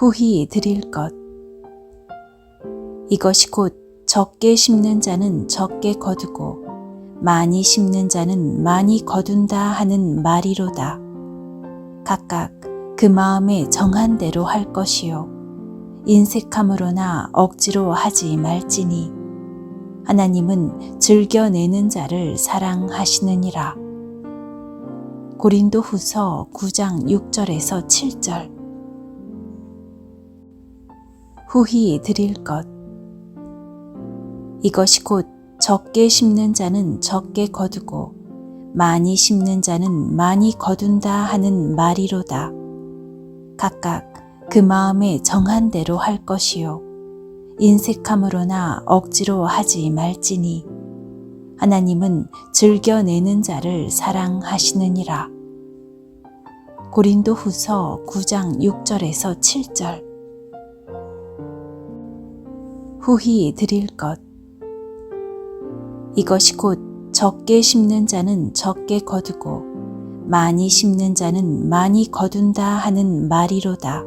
후히 드릴 것. 이것이 곧 적게 심는 자는 적게 거두고 많이 심는 자는 많이 거둔다 하는 말이로다. 각각 그 마음에 정한 대로 할 것이요. 인색함으로나 억지로 하지 말지니 하나님은 즐겨내는 자를 사랑하시느니라. 고린도 후서 9장 6절에서 7절 후히 드릴 것 이것이 곧 적게 심는 자는 적게 거두고 많이 심는 자는 많이 거둔다 하는 말이로다. 각각 그 마음에 정한 대로 할 것이요. 인색함으로나 억지로 하지 말지니 하나님은 즐겨내는 자를 사랑하시느니라. 고린도 후서 9장 6절에서 7절 후히 드릴 것 이것이 곧 적게 심는 자는 적게 거두고 많이 심는 자는 많이 거둔다 하는 말이로다.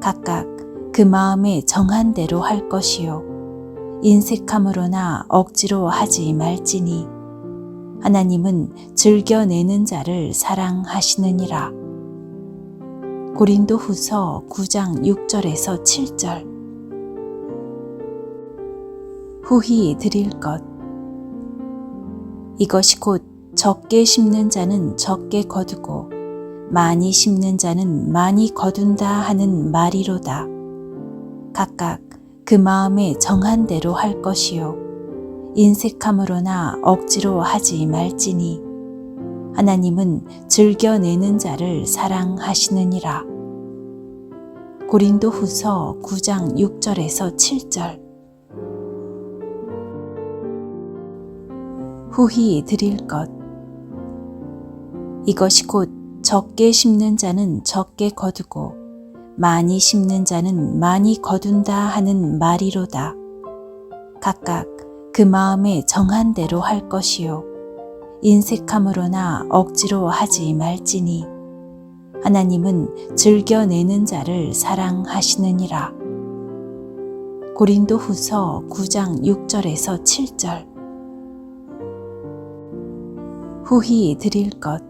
각각 그 마음에 정한 대로 할 것이요. 인색함으로나 억지로 하지 말지니 하나님은 즐겨내는 자를 사랑하시느니라. 고린도 후서 9장 6절에서 7절 후히 드릴 것 이것이 곧 적게 심는 자는 적게 거두고 많이 심는 자는 많이 거둔다 하는 말이로다. 각각 그 마음에 정한 대로 할 것이요. 인색함으로나 억지로 하지 말지니 하나님은 즐겨내는 자를 사랑하시느니라. 고린도 후서 9장 6절에서 7절 후히 드릴 것 이것이 곧 적게 심는 자는 적게 거두고 많이 심는 자는 많이 거둔다 하는 말이로다. 각각 그 마음에 정한 대로 할 것이요. 인색함으로나 억지로 하지 말지니 하나님은 즐겨내는 자를 사랑하시느니라. 고린도 후서 9장 6절에서 7절 후히 드릴 것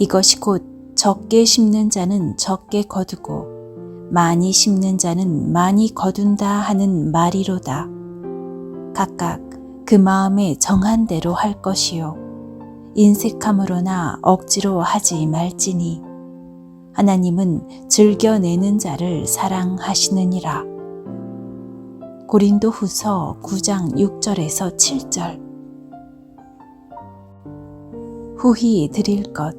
이것이 곧 적게 심는 자는 적게 거두고 많이 심는 자는 많이 거둔다 하는 말이로다. 각각 그 마음에 정한 대로 할 것이요. 인색함으로나 억지로 하지 말지니 하나님은 즐겨내는 자를 사랑하시느니라. 고린도 후서 9장 6절에서 7절 후히 드릴 것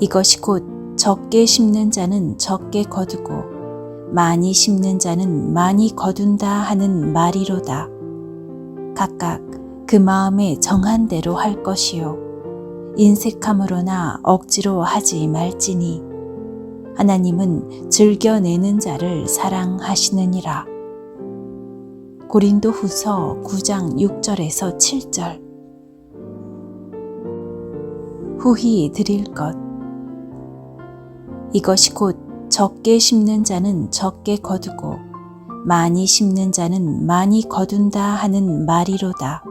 이것이 곧 적게 심는 자는 적게 거두고 많이 심는 자는 많이 거둔다 하는 말이로다. 각각 그 마음에 정한 대로 할 것이요. 인색함으로나 억지로 하지 말지니 하나님은 즐겨내는 자를 사랑하시느니라. 고린도 후서 9장 6절에서 7절 후히 드릴 것 이것이 곧 적게 심는 자는 적게 거두고 많이 심는 자는 많이 거둔다 하는 말이로다.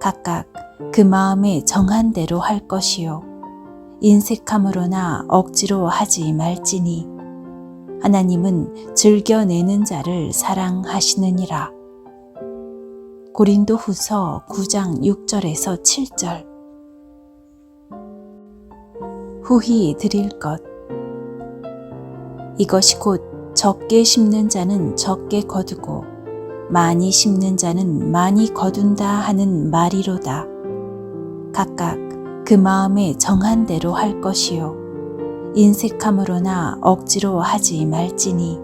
각각 그 마음에 정한 대로 할 것이요. 인색함으로나 억지로 하지 말지니 하나님은 즐겨내는 자를 사랑하시느니라. 고린도 후서 9장 6절에서 7절 후히 드릴 것 이것이 곧 적게 심는 자는 적게 거두고 많이 심는 자는 많이 거둔다 하는 말이로다. 각각 그 마음에 정한 대로 할 것이요. 인색함으로나 억지로 하지 말지니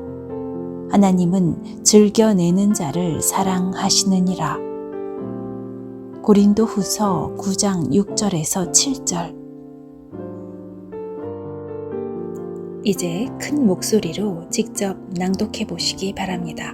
하나님은 즐겨내는 자를 사랑하시느니라. 고린도 후서 9장 6절에서 7절 이제 큰 목소리로 직접 낭독해 보시기 바랍니다.